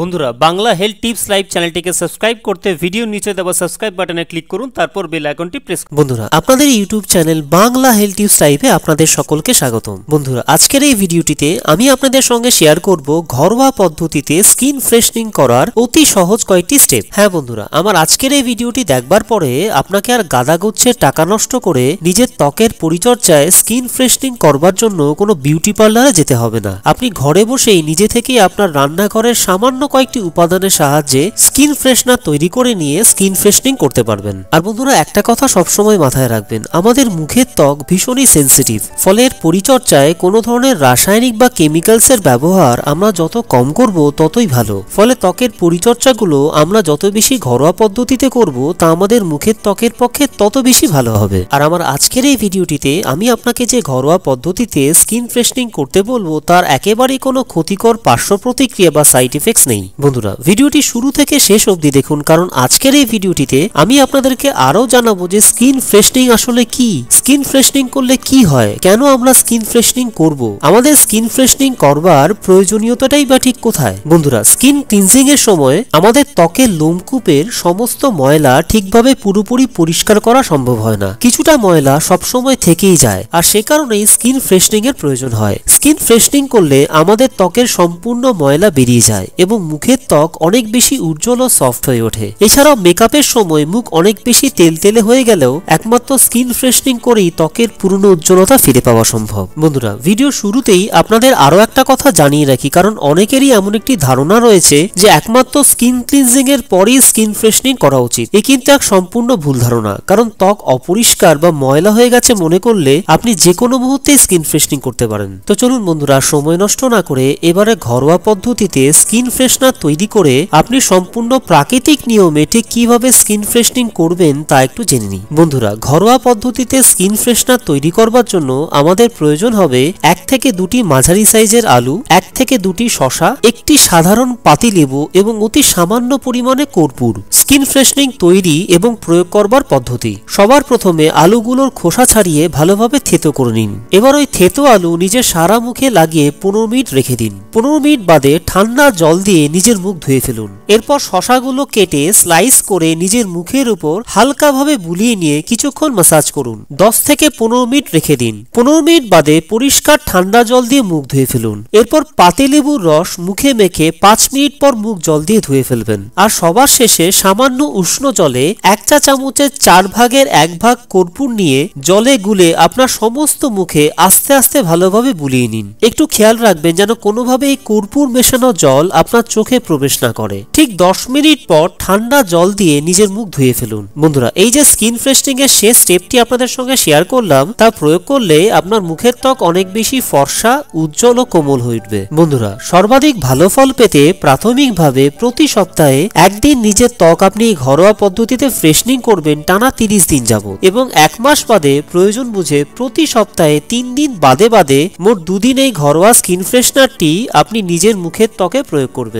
বন্ধুরা, Bangla health tips live চ্যানেলটিকে subscribe করতে ভিডিও নিচে দেওয়া সাবস্ক্রাইব বাটনে ক্লিক করুন, তারপর বেল আইকনটি প্রেস বন্ধুরা, আপনাদের YouTube channel Bangla health tips লাইভে আপনাদের সকলকে স্বাগতম। বন্ধুরা, আজকের এই ভিডিওটিতে আমি আপনাদের সঙ্গে শেয়ার করব ঘরোয়া পদ্ধতিতে স্কিন ফ্রেশনিং করার অতি সহজ কয়েকটি স্টেপ। হ্যাঁ বন্ধুরা, আমার আজকের এই ভিডিওটি দেখবার পরে আপনাকে আর গাদা গাদাগুচ্ছের টাকা নষ্ট করে নিজের ত্বকের পরিচর্যায় স্কিন ফ্রেশনিং করবার জন্য কোনো বিউটি পার্লারে যেতে হবে না। আপনি ঘরে বসেই নিজে থেকেই আপনার রান্নাঘরের সামান্য কয়েকটি উপাদানের সাহায্যে স্কিন ফ্রেশনার তৈরি করে নিয়ে স্কিন ফ্রেশনিং করতে পারবেন। আর বন্ধুরা, একটা কথা সবসময় মাথায় রাখবেন, আমাদের মুখের ত্বক ভীষণই সেন্সিটিভ ফলে এর পরিচর্যায় কোনো ধরনের রাসায়নিক বা কেমিক্যালসের ব্যবহার আমরা যত কম করব ততই ভালো। ফলে ত্বকের পরিচর্যাগুলো আমরা যত বেশি ঘরোয়া পদ্ধতিতে করব, তা আমাদের মুখের ত্বকের পক্ষে তত বেশি ভালো হবে। আর আমার আজকের এই ভিডিওটিতে আমি আপনাকে যে ঘরোয়া পদ্ধতিতে স্কিন ফ্রেশনিং করতে বলব, তার একেবারেই কোনো ক্ষতিকর পার্শ্ব প্রতিক্রিয়া বা সাইড ইফেক্টস নেই। বন্ধুরা, ভিডিওটি শুরু থেকে শেষ অবধি দেখুন, কারণ আজকের এই ভিডিওটিতে আমি আপনাদেরকে আরও জানাব যে স্কিন ফ্রেশনিং আসলে কি। স্কিন ফ্রেশনিং করলে কি হয়? কেন আমরা স্কিন ফ্রেশনিং করব? আমাদের স্কিন ফ্রেশনিং করবার প্রয়োজনীয়তাটাই বা ঠিক কোথায়? বন্ধুরা, স্কিন ক্লিনজিং এর সময় আমাদের ত্বকের লোমকূপের সমস্ত ময়লা ঠিকভাবে পুরোপুরি পরিষ্কার করা সম্ভব হয় না। কিছুটা ময়লা সবসময় থেকেই যায়, আর সে কারণেই স্কিন ফ্রেশনিং এর প্রয়োজন হয়। স্কিন ফ্রেশনিং করলে আমাদের ত্বকের সম্পূর্ণ ময়লা বেরিয়ে যায় এবং মুখের ত্বক অনেক বেশি উজ্জ্বল ও সফট হয়ে ওঠে। এছাড়াও মেকআপের সময় মুখ অনেক বেশি তেলতেলে হয়ে গেলেও একমাত্র স্কিন ফ্রেশনিং করেই ত্বকের পুরনো উজ্জ্বলতা ফিরে পাওয়া সম্ভব। বন্ধুরা ভিডিও শুরুতেই আপনাদের আরও একটা কথা জানিয়ে রাখি, কারণ অনেকেরই এমন একটি ধারণা রয়েছে যে একমাত্র স্কিন ক্লিনজিং এর পরেই স্কিন ফ্রেশনিং করা উচিত। এ কিন্তু এক সম্পূর্ণ ভুল ধারণা, কারণ ত্বক অপরিষ্কার বা ময়লা হয়ে গেছে মনে করলে আপনি যে কোনো মুহূর্তে স্কিন ফ্রেশনিং করতে পারেন। তো চলুন বন্ধুরা, সময় নষ্ট না করে এবারে ঘরোয়া পদ্ধতিতে স্কিন ফ্রেশনার তৈরি করে আপনি সম্পূর্ণ প্রাকৃতিক নিয়মে ঠিক কীভাবে স্কিন ফ্রেশনিং করবেন তা একটু জেনে নিই। বন্ধুরা, ঘরোয়া পদ্ধতিতে স্কিন ফ্রেশনার তৈরি করবার জন্য আমাদের প্রয়োজন হবে এক থেকে দুটি মাঝারি সাইজের আলু, এক থেকে দুটি শশা একটি সাধারণ পাতিলেবু এবং অতি সামান্য পরিমাণে কর্পূর। স্কিন ফ্রেশনিং তৈরি এবং প্রয়োগ করবার পদ্ধতি। সবার প্রথমে আলুগুলোর খোসা ছাড়িয়ে ভালোভাবে থেতো করে নিন। এবার ওই থেতো আলু নিজের সারা মুখে লাগিয়ে পনেরো মিনিট রেখে দিন। পনেরো মিনিট বাদে ঠান্ডা জল দিয়ে নিজের মুখ ধুয়ে ফেলুন। এরপর শশাগুলো কেটে স্লাইস করে নিজের মুখের উপর হালকাভাবে বুলিয়ে নিয়ে কিছুক্ষণ মাসাজ করুন। দশ থেকে পনেরো মিনিট রেখে দিন। পনেরো মিনিট বাদে পরিষ্কার ঠান্ডা জল দিয়ে মুখ ধুয়ে ফেলুন। এরপর পাতিলেবুর রস মুখে মেখে পাঁচ মিনিট পর মুখ জল দিয়ে ধুয়ে ফেলবেন। আর সবার শেষে সামান্য উষ্ণ জলে এক চা চামচের চার ভাগের এক ভাগ কর্পূর নিয়ে জলে গুলে আপনার সমস্ত মুখে আস্তে আস্তে ভালোভাবে বুলিয়ে নিন। একটু খেয়াল রাখবেন যেন কোনোভাবে এই কর্পূর মেশানো জল আপনার চোখে প্রবেশ না করে। ঠিক দশ মিনিট পর ঠান্ডা জল দিয়ে নিজের মুখ ধুয়ে ফেলুন। বন্ধুরা, এই যে স্কিন ফ্রেশনিং এর শেষ স্টেপটি আপনাদের সঙ্গে শেয়ার করলাম, তা প্রয়োগ করলে আপনার মুখের ত্বক অনেক বেশি ফর্সা, উজ্জ্বল ও কোমল হয়ে উঠবে। বন্ধুরা, সর্বাধিক ভালো ফল পেতে প্রাথমিকভাবে প্রতি সপ্তাহে একদিন নিজের ত্বক আপনি ঘরোয়া পদ্ধতিতে ফ্রেশনিং করবেন টানা তিরিশ দিন যাবত এবং এক মাস বাদে প্রয়োজন বুঝে প্রতি সপ্তাহে তিন দিন বাদে বাদে মোট দুদিন এই ঘরোয়া স্কিন ফ্রেশনারটি আপনি নিজের মুখের ত্বকে প্রয়োগ করবেন।